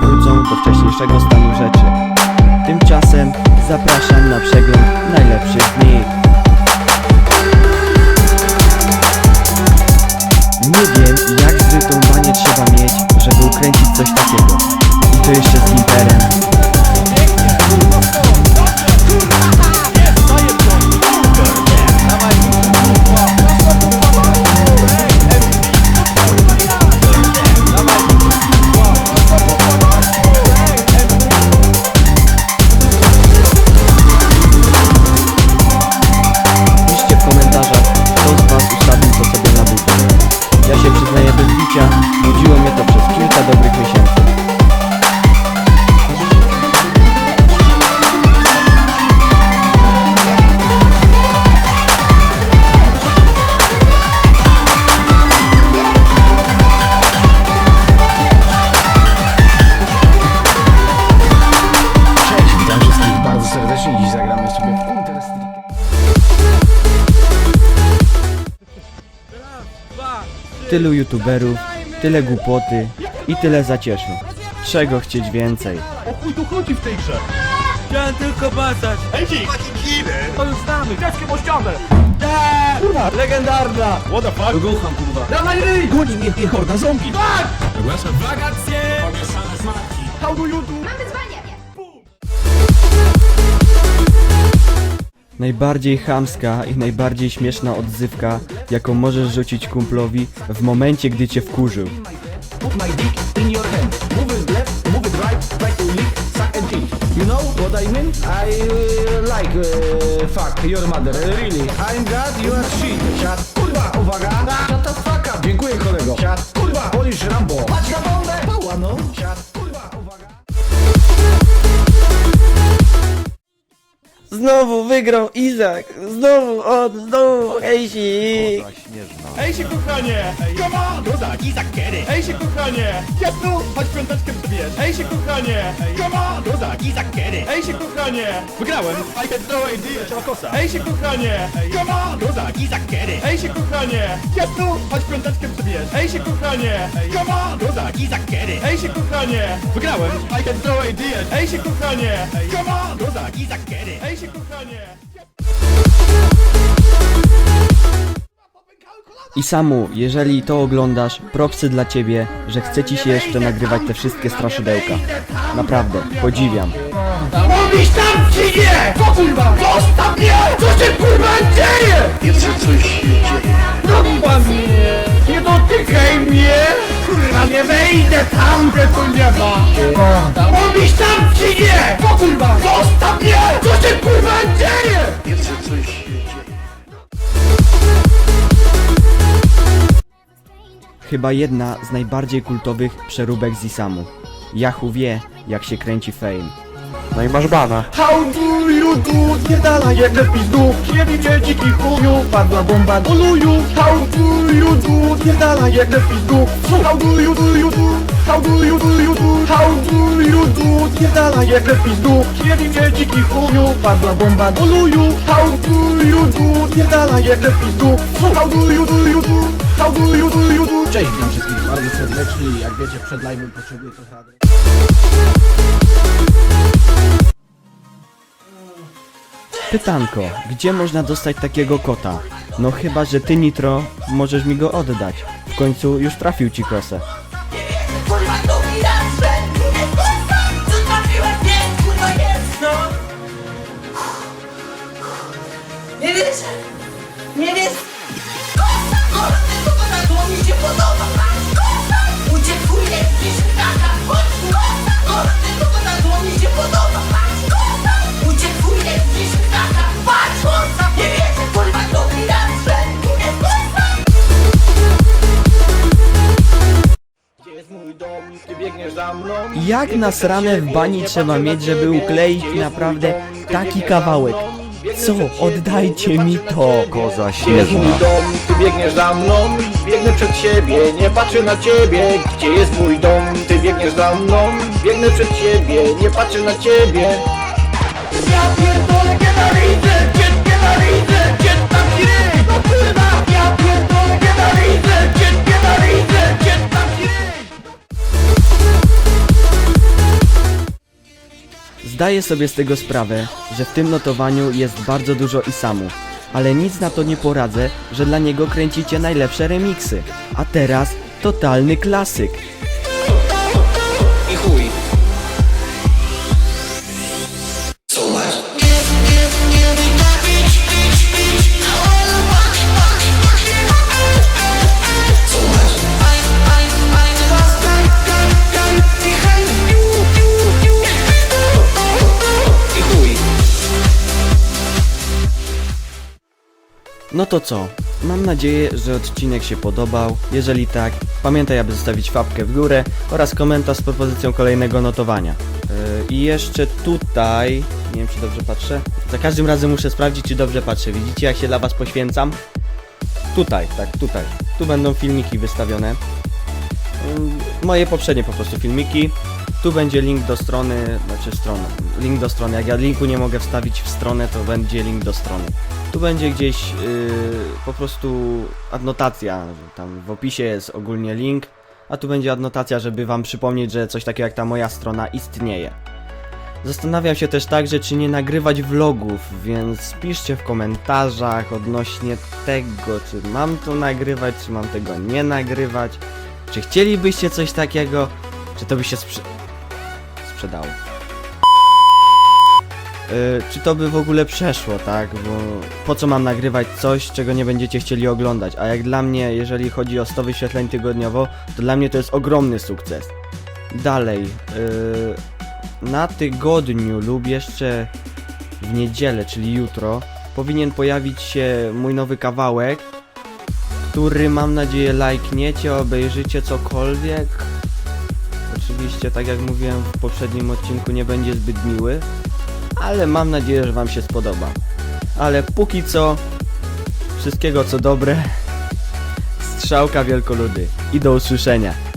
wrócą do wcześniejszego stanu rzeczy. Tymczasem zapraszam na przegląd najlepszych nich. Nie wiem jak zrytą banię trzeba mieć, żeby ukręcić coś takiego. I to jeszcze Tylu youtuberów, tyle głupoty i tyle zacieszu. Czego chcieć więcej? O chuj tu chodzi w tej grze? Chciałem tylko bazać. Ejcik! To już znamy. Dzieckiem o ścianę! Kurwa, legendarna. What the fuck? Rucham kurwa. Dawaj ryj! Goni mnie horda zombie! Ogłaszam wakacje. How do you do? Mam wyzwanie! Najbardziej chamska i najbardziej śmieszna odzywka, jaką możesz rzucić kumplowi w momencie, gdy cię wkurzył. You know what I mean? I uh, like uh, fuck your mother, really. I'm you are shit. Kurwa, uwaga! Shut the fuck Znowu wygrał Izak! Znowu on! Znowu Hejsi! Ej się kochanie! Come on! Kozak, Izak Kerry! Ej się kochanie! Jasnu! Chodź piąteczkę przybierz! Ej się kochanie! Come on! Kozak, Izak Kerry! Ej się kochanie! Wygrałem! I can throw a deal! Trzeba kosa! Ej się kochanie! Come on! Kozak, Izak Kerry! Ej się kochanie! Jasnu! Chodź piąteczkę przybierz! Ej się kochanie! Come on! Kozak, Izak Kerry! Ej się kochanie! Wygrałem! I can throw a deal! Ej się kochanie! Come on! Kozak, Izak Kerry! Ej się kochanie! I Samu, jeżeli to oglądasz, propsy dla ciebie, że chce ci się jeszcze nagrywać te wszystkie straszydełka. Naprawdę, podziwiam. Mówisz tam czy nie? Co kurwa? Zostaw mnie! Co się kurwa dzieje? Widzę coś się dzieje. Kurwa mnie! Nie dotykaj mnie! Kurwa nie wejdę tam, gdzie tu nie ma! Mówisz tam czy nie? Co kurwa? Zostaw mnie! Co się kurwa dzieje? Chyba jedna z najbardziej kultowych przeróbek z Isamu. Yahoo wie, jak się kręci fame. No i masz bana. How do you do? Pierdala jedne pizdu Kiedy cię dziki chuju Padła bomba do luju How do you do? Pierdala jedne pizdu How do you do you do? How do you do you do? How do you do? Pierdala jedne pizdu Kiedy cię dziki chuju Padła bomba do luju How do you do? Pierdala jedne pizdu How do you do you do? Cześć, witam wszystkich bardzo serdecznie. Jak wiecie, przed live'em potrzebuję trochę adres. Pytanko, gdzie można dostać takiego kota? No chyba, że ty Nitro możesz mi go oddać. W końcu już trafił ci kosę. Nie trafiłem, nie, kurwa Jak nasrane w bani trzeba mieć, żeby ukleić naprawdę taki kawałek? Co? Oddajcie mi to! Koza śnieżna. Gdzie jest mój dom? Ty biegniesz za mną, biegnę przed siebie, nie patrzę na ciebie. Gdzie jest mój dom? Ty biegniesz za mną, biegnę przed siebie, nie patrzę na ciebie. Ja pierdolę, Zdaję sobie z tego sprawę, że w tym notowaniu jest bardzo dużo Isamu, ale nic na to nie poradzę, że dla niego kręcicie najlepsze remiksy. A teraz totalny klasyk. No to co? Mam nadzieję, że odcinek się podobał. Jeżeli tak, pamiętaj, aby zostawić łapkę w górę oraz komentarz z propozycją kolejnego notowania. Yy, I jeszcze tutaj, nie wiem czy dobrze patrzę. Za każdym razem muszę sprawdzić, czy dobrze patrzę. Widzicie, jak się dla Was poświęcam? Tutaj, tak, tutaj. Tu będą filmiki wystawione. Yy, Moje poprzednie po prostu filmiki. Tu będzie link do strony, znaczy strony, link do strony. Jak ja linku nie mogę wstawić w stronę, to będzie link do strony. Tu będzie gdzieś yy, po prostu adnotacja, tam w opisie jest ogólnie link, a tu będzie adnotacja, żeby wam przypomnieć, że coś takiego jak ta moja strona istnieje. Zastanawiam się też także, czy nie nagrywać vlogów, więc piszcie w komentarzach odnośnie tego, czy mam to nagrywać, czy mam tego nie nagrywać, czy chcielibyście coś takiego, czy to by się sprzedało. Yy, czy to by w ogóle przeszło, tak? Bo po co mam nagrywać coś, czego nie będziecie chcieli oglądać? A jak dla mnie, jeżeli chodzi o 100 wyświetleń tygodniowo, to dla mnie to jest ogromny sukces. Dalej, yy, na tygodniu lub jeszcze w niedzielę, czyli jutro, powinien pojawić się mój nowy kawałek, który mam nadzieję lajkniecie, obejrzycie cokolwiek. Oczywiście, tak jak mówiłem w poprzednim odcinku, nie będzie zbyt miły, ale mam nadzieję, że Wam się spodoba. Ale póki co, wszystkiego co dobre, strzałka wielkoludy i do usłyszenia.